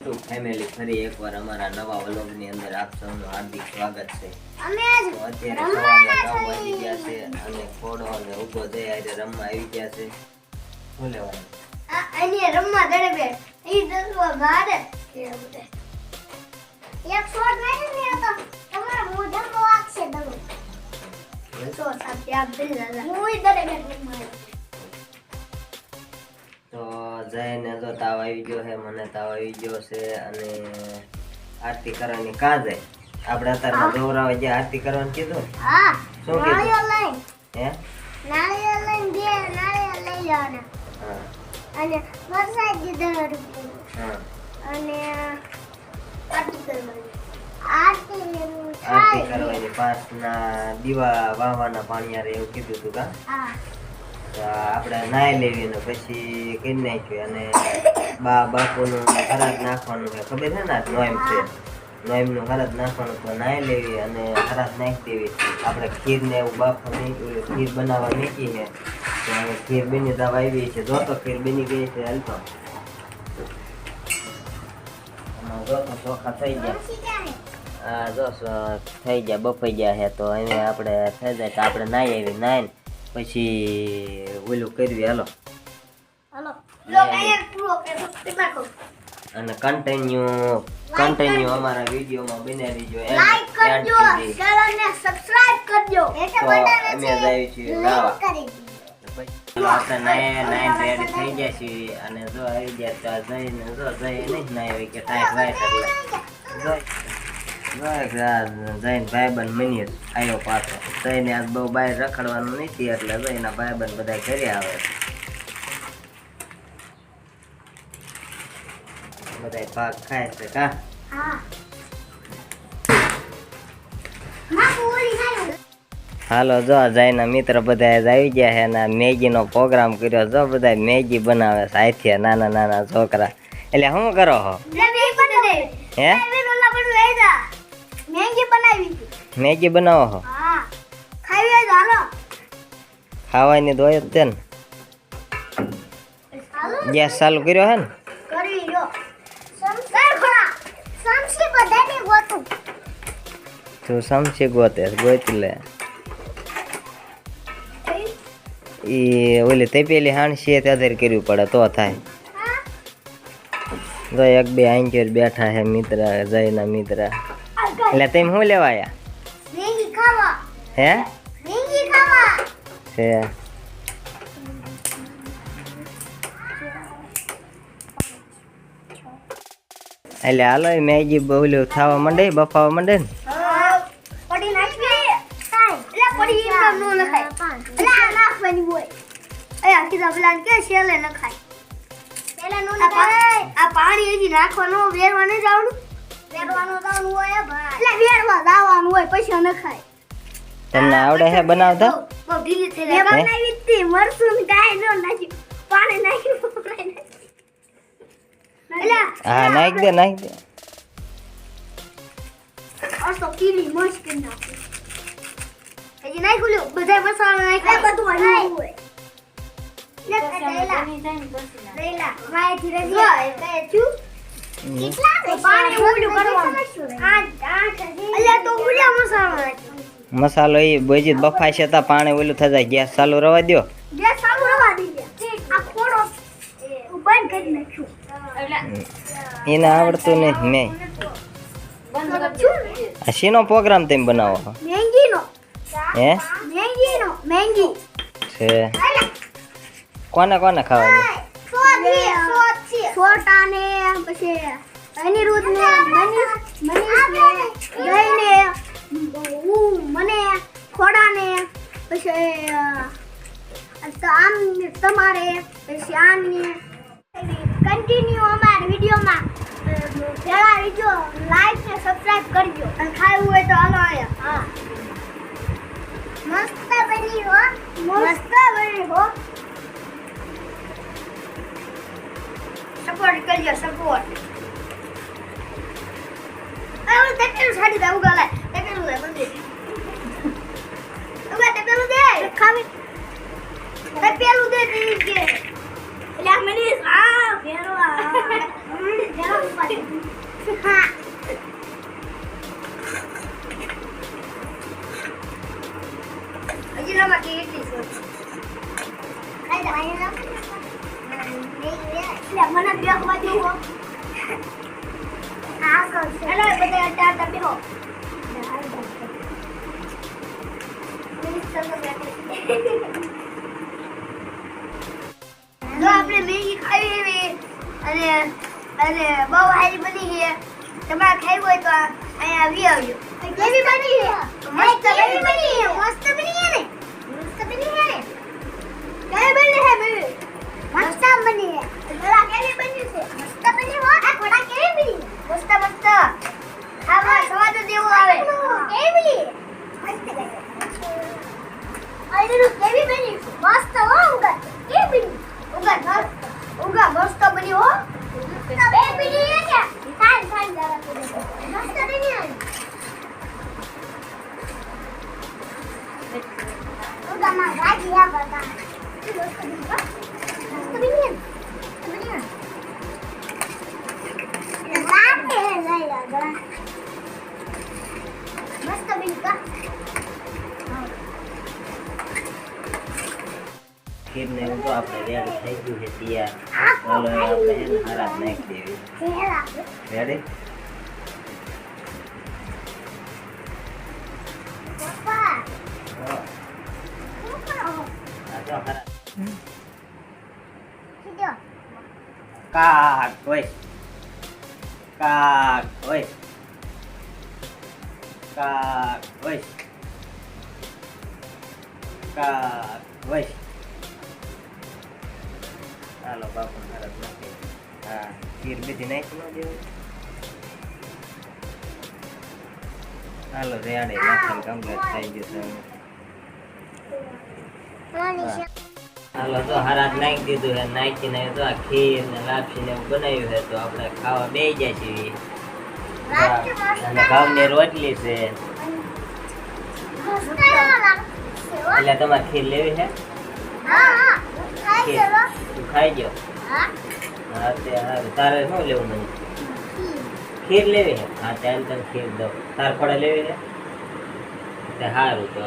Family ફરી એકવાર અમારા નવા વ્લોગની અંદર આપ સૌનું હાર્દિક સ્વાગત છે. અમે આજ તો અત્યારે નવ વાગી ગયા છે અને ઘોડો અને ઊભો થઈ આજે રમવા આવી ગયા છે. શું લેવાનું? આ- રમવા દડે બે. એ દસવા મારે એક શોટ નહીં તો તમારા મોઢામાં વાગશે દડો સો સાત આપ દિલ હું દડે બે જઈને જો તાવ આવી ગયો છે મને તાવ આવી ગયો છે અને આરતી કરવાની કાં જાય? આપણે અત્યારે દોરાવે જે આરતી કરવાનું કીધું? શું કીધું? હે? નાળિયેર લઈને બે નાળિયેર લઈ લેવાના હા. અને વરસાદ દીધો હા. અને આરતી કરવાની. આરતી દીવા વાવવાના પાણીયારે એવું કીધું તું કા? આપણે નાહી લેવી ને પછી કરી નાખ્યું? અને બા બાપુનું ખરાબ નાખવાનું છે. ખબર છે ને નોઈમ છે? નોઈમનું ખરાબ નાખવાનું તો નાહી લેવી અને ખરાબ નાખી દેવી. આપણે ખીર ને એવું બાફો નહીં ખીર બનાવવા નીકળી છે. તો હવે ખીર બની દવા આવી છે. જો તો ખીર બની ગઈ છે. હાલ તો. જો ચોખા થઈ ગયા. હા જો થઈ ગયા, બફાઈ ગયા છે. તો હવે આપણે થઈ જાય તો આપણે નાહી આવી. નાહીને પછી ઓલું કરવી હાલો. અને કન્ટિન્યુ કન્ટિન્યુ અમારા વિડીયોમાં બનાવી જો લાઈક કરજો શેર અને સબસ્ક્રાઇબ કરજો. અમે જાય છીએ નાવા કરી પછી આપણે નાય નાઈન રેડી થઈ ગયા છીએ અને જો આવી ગયા તો જઈને જો જઈને નહીં નાય હોય કે ટાઈટ વાય એટલે જઈને ભાઈબંધ મની આવ્યો પાછો. જઈને આજ બહુ બહાર રખડવાનું નથી એટલે જઈને ભાઈબંધ બધા ઘરે આવે. બધા ભાગ ખાય છે કા? હા. હાલો. જો જયના મિત્ર બધા આવી ગયા છે અને મેગીનો પ્રોગ્રામ કર્યો. જો બધા મેગી બનાવે છે આથી નાના નાના છોકરા. એટલે શું કરો હે? જા મેગી બનાવી હતી. મેગી બનાવો હા. ખાઈ લે હાલો. ખાવાની દોય જ તે ને. ગેસ ચાલુ કર્યો હે ને? કરી લો. સમસર ખોળા. સમસી બધાને ગોતું. તું સમસી ગોતે ગોતી લે. ઈ ઓલી તપેલી હાણસી અધર કરવી પડે તો થાય. તો એક બે આંચર બેઠા છે મિત્ર જયના મિત્ર. એટલે તેમ શું લેવા આયા હે? છે એટલે હાલો એ મેગી બોલ્યું થવા માંડે બફાવા માંડે ને? આ નાખવાની હોય. એ આખી દબલાન કે શેલે નખાય. શેલે નો નખાય. આ પાણી હજી નાખવાનું વેરવાનું જ હોય તમને આવડે બનાવતા? હા? નાખ દે નાખ દે. અસો કીલી મસ્ત કરી નાખું. હજી નાઈ ખુલ્યું બધા મસાલા નાખ્યા. બધું હજી હોય. મસાલો? એ બોજી બફાય છે તા પાણી ઓલું થઈ જાય. ગેસ ચાલુ રવા દ્યો. એને આવડતું નહીં મેં. આ શીનો પ્રોગ્રામ તમે બનાવો? મેંગીનો. હે? મેંગીનો. મેંગી. છે. કોને કોને ખાવાની? છોટાને, પછી અનિરુદ્ધ ને મનીષ ને જયને હું, મને, ખોડાને, પછી આમ તમારે, પછી આમને. કન્ટિન્યુ અમારા વિડીયોમાં. પહેલા વીડિયો લાઈક ને સબસ્ક્રાઇબ કરજો. અને ખાવું હોય તો હાલો હા. મસ્ત બની હો. મસ્ત બની હો. સપોર્ટ કરજો સપોર્ટ હવે તે પેલું સાડી દે ઉગા લે તે પેલું દે બંધી ઉગા તે પેલું દે ખાવી તે પેલું દે તે કે એટલે આ મને આ ફેરવા ફેરવા હા હજી લમા કે એટલી છે ખાઈ મને આ કરશે હેલો બધા આપણે મેગી ખાવી એવી અને અને બહુ હારી બની? છે તમારે ખાવી હોય તો અહીંયા આવી આવજો કેવી બની? છે મસ્ત બની છે મસ્ત બની છે ને? માં вода. મસ્ત બની હો મસ્ત બની છે બની છે લાગે લઈ લા મસ્ત બની કા ખીર ને તો આપણે રેડી થઈ ગયું છે તૈયાર. ચાલો આપણે એને નાખી દેવી. રેડી કાક ઓય કાક ઓય કાક ઓય કાક ઓય હાલો બાપુ મારા નથી હા ખીર બીજી નાખી ન દેવું હાલો રેડે નાખીને કમ્પ્લીટ થઈ ગયું હાલો તો હારા નાખી દીધું છે નાખીને તો આ ખીર ને લાપસી ને બનાવ્યું તો આપણે ખાવા બે જાય છીએ અને ઘઉંની રોટલી છે. એટલે તમારે ખીર લેવી છે? તું ખાઈ ગયો? હા. તે હારું. તારે શું લેવું મને? ખીર લેવી છે? હા ત્યારે તને ખીર દઉં. તાર પડે લેવી છે? તે સારું તો